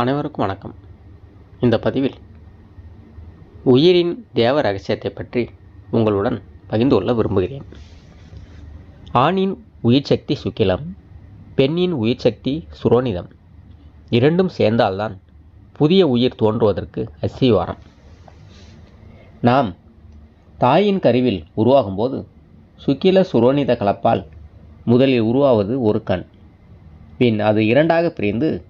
அனைவருக்கும் வணக்கம். இந்த பதிவில் உயிரின் தேவ ரகசியத்தை பற்றி உங்களுடன் பகிர்ந்து கொள்ள விரும்புகிறேன். ஆணின் உயிர் சக்தி சுக்கிலம் பெண்ணின் உயிர் சக்தி சுரோனிதம் இரண்டும் சேர்ந்தால்தான் புதிய உயிர் தோன்றுவதற்கு அசிவாரம் நாம் தாயின் கருவில் உருவாகும்போது சுக்கில சுரோனித கலப்பால் முதலில் உருவாவது ஒரு கண். பின் அது இரண்டாக பிரிந்து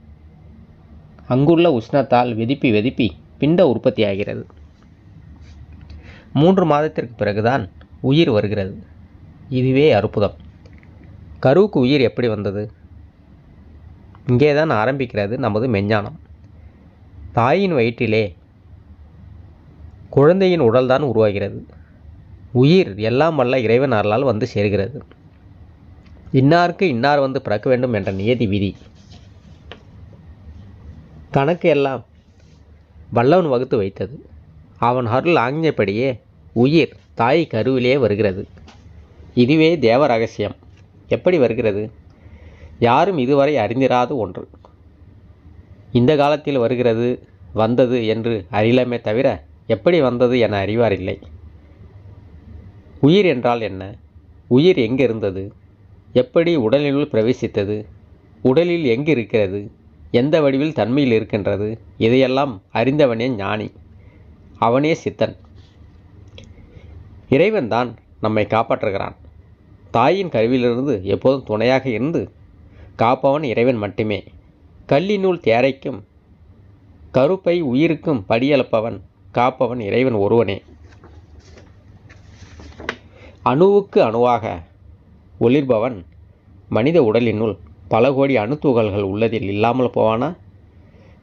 அங்குள்ள உஷ்ணத்தால் வெதிப்பி வெதிப்பி பிண்ட உற்பத்தியாகிறது. மூன்று மாதத்திற்கு பிறகுதான் உயிர் வருகிறது. இதுவே அற்புதம். கருவுக்கு உயிர் எப்படி வந்தது? இங்கே தான் ஆரம்பிக்கிறது நமது மெஞ்ஞானம். தாயின் வயிற்றிலே குழந்தையின் உடல்தான் உருவாகிறது. உயிர் எல்லாம் வல்ல இறைவன் அருளால் வந்து சேர்கிறது. இன்னாருக்கு இன்னார் வந்து பிறக்க வேண்டும் என்ற நியதி விதி. கணக்கு எல்லாம் வல்லவன் வகுத்து வைத்தது. அவன் அருள் ஆஞ்சபடியே உயிர் தாய் கருவிலே வருகிறது. இதுவே தேவ ரகசியம். எப்படி வருகிறது? யாரும் இதுவரை அறிந்திராத ஒன்று. இந்த காலத்தில் வருகிறது வந்தது என்று அறியலமே தவிர எப்படி வந்தது என அறிவார் இல்லை உயிர் என்றால் என்ன? உயிர் எங்கே இருந்தது எப்படி உடலினுள் பிரவேசித்தது? உடலில் எங்கிருக்கிறது? எந்த வடிவில் தன்மையில் இருக்கின்றது? இதையெல்லாம் அறிந்தவனே ஞானி? அவனே சித்தன். இறைவன்தான் நம்மை காப்பாற்றுகிறான். தாயின் கருவிலிருந்து எப்போதும் துணையாக இருந்து காப்பவன் இறைவன் மட்டுமே. கல்லினுள் தேரைக்கும் கருப்பை உயிருக்கும் படியளப்பவன் காப்பவன் இறைவன் ஒருவனே. அணுவுக்கு அணுவாக ஒளிர்பவன் மனித உடலினுள் பல கோடி அணுத்துகள்கள் உள்ளதில் இல்லாமல் போவானா?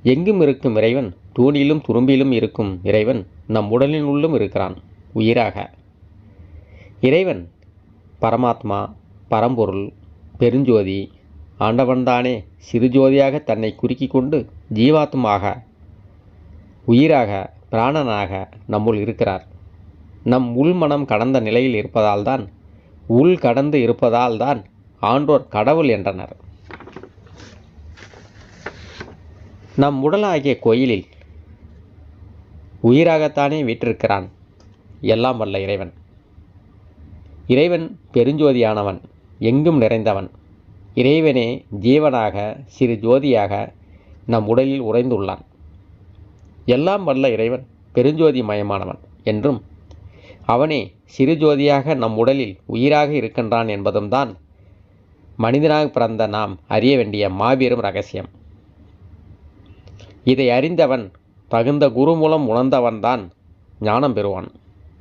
எங்கும் இருக்கும் இறைவன் தூணிலும் துரும்பிலும் இருக்கும் இறைவன் நம் உடலினுள்ளும் இருக்கிறான் உயிராக. இறைவன் பரமாத்மா பரம்பொருள் பெருஞ்சோதி ஆண்டவன்தானே சிறுஜோதியாக தன்னை குறுக்கி கொண்டு ஜீவாத்மாக உயிராக பிராணனாக நம்முள் இருக்கிறார். நம் உள்மனம் கடந்த நிலையில் இருப்பதால்தான் உள் கடந்து இருப்பதால்தான் ஆன்றோர் கடவுள் என்றனர். நம் உடலாகிய கோயிலில் உயிராகத்தானே வீற்றிருக்கிறான். எல்லாம் வல்ல இறைவன். இறைவன் பெருஞ்சோதியானவன் எங்கும் நிறைந்தவன். இறைவனே ஜீவனாக சிறு ஜோதியாக நம் உடலில் உறைந்துள்ளான். எல்லாம் வல்ல இறைவன் பெருஞ்சோதி மயமானவன் என்றும் அவனே சிறு ஜோதியாக நம் உடலில் உயிராக இருக்கின்றான் என்பதும் தான் மனிதனாக பிறந்த நாம் அறிய வேண்டிய மாபெரும் ரகசியம். இதை அறிந்தவன் தகுந்த குரு மூலம் உணர்ந்தவன்தான் ஞானம் பெறுவான்.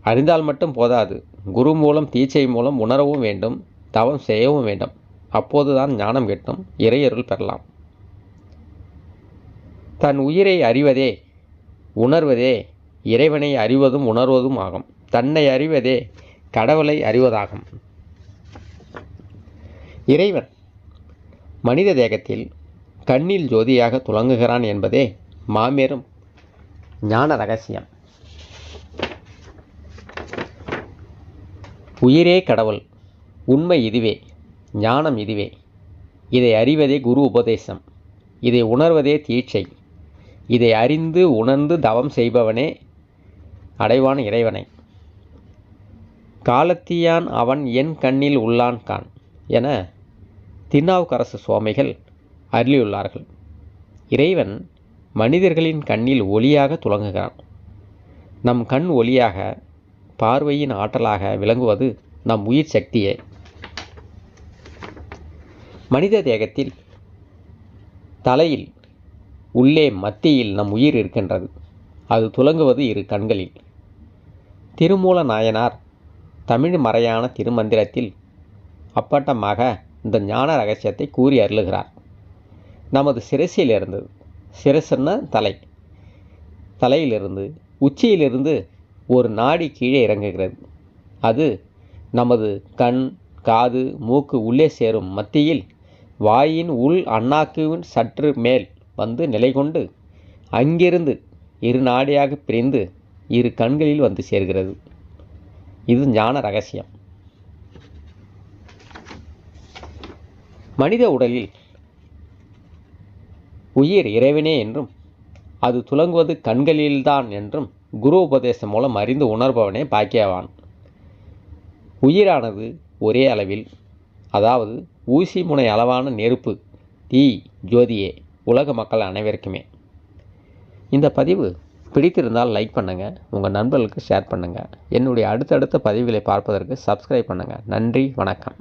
அறிந்தால் மட்டும் போதாது. குரு மூலம் தீட்சை மூலம் உணரவும் வேண்டும் தவம் செய்யவும் வேண்டும். அப்போதுதான் ஞானம் கிட்டும் இறையருள் பெறலாம். தன் உயிரை அறிவதே உணர்வதே இறைவனை அறிவதும் உணர்வதும் ஆகும். தன்னை அறிவதே கடவுளை அறிவதாகும். இறைவன் மனித தேகத்தில் கண்ணில் ஜோதியாக துலங்குகிறான் என்பதே மாபெரும் ஞான ரகசியம். உயிரே கடவுள் உண்மை இதுவே ஞானம் இதுவே. இதை அறிவதே குரு உபதேசம் இதை உணர்வதே தீட்சை. இதை அறிந்து உணர்ந்து தவம் செய்பவனே அடைவான் இறைவனை. காலத்தியான் அவன் என் கண்ணில் உள்ளான் கான் என திருநாவுக்கரசு சுவாமிகள் அருளியுள்ளார்கள். இறைவன் மனிதர்களின் கண்ணில் ஒளியாக துலங்குகிறான். நம் கண் ஒளியாக பார்வையின் ஆற்றலாக விளங்குவது நம் உயிர் சக்தியே. மனித தேகத்தில் தலையில் உள்ளே மத்தியில் நம் உயிர் இருக்கின்றது. அது துலங்குவது இரு கண்களில். திருமூல நாயனார் தமிழ் மறையான திருமந்திரத்தில் அப்பட்டமாக இந்த ஞான ரகசியத்தை கூறி அருளுகிறார். நமது சிரசில் இருந்தது சிரசுன்னா தலை. தலையிலிருந்து உச்சியிலிருந்து ஒரு நாடி கீழே இறங்குகிறது. அது நமது கண் காது மூக்கு உள்ளே சேரும் மத்தியில் வாயின் உள் அண்ணாக்குவின் சற்று மேல் வந்து நிலை கொண்டு அங்கிருந்து இரு நாடியாக பிரிந்து இரு கண்களில் வந்து சேர்கிறது. இது ஞான ரகசியம். மனித உடலில் உயிர் இறைவனே என்றும் அது துலங்குவது கண்களில்தான் என்றும் குரு உபதேசம் மூலம் அறிந்து உணர்பவனே பாக்கியவான். உயிரானது ஒரே அளவில் அதாவது ஊசி முனை அளவான நெருப்பு தீ ஜோதியே உலக மக்கள் அனைவருக்குமே. இந்த பதிவு பிடித்திருந்தால் லைக் பண்ணுங்கள் உங்கள் நண்பர்களுக்கு ஷேர் பண்ணுங்கள் என்னுடைய அடுத்தடுத்த பதிவுகளை பார்ப்பதற்கு சப்ஸ்கிரைப் பண்ணுங்கள் நன்றி வணக்கம்.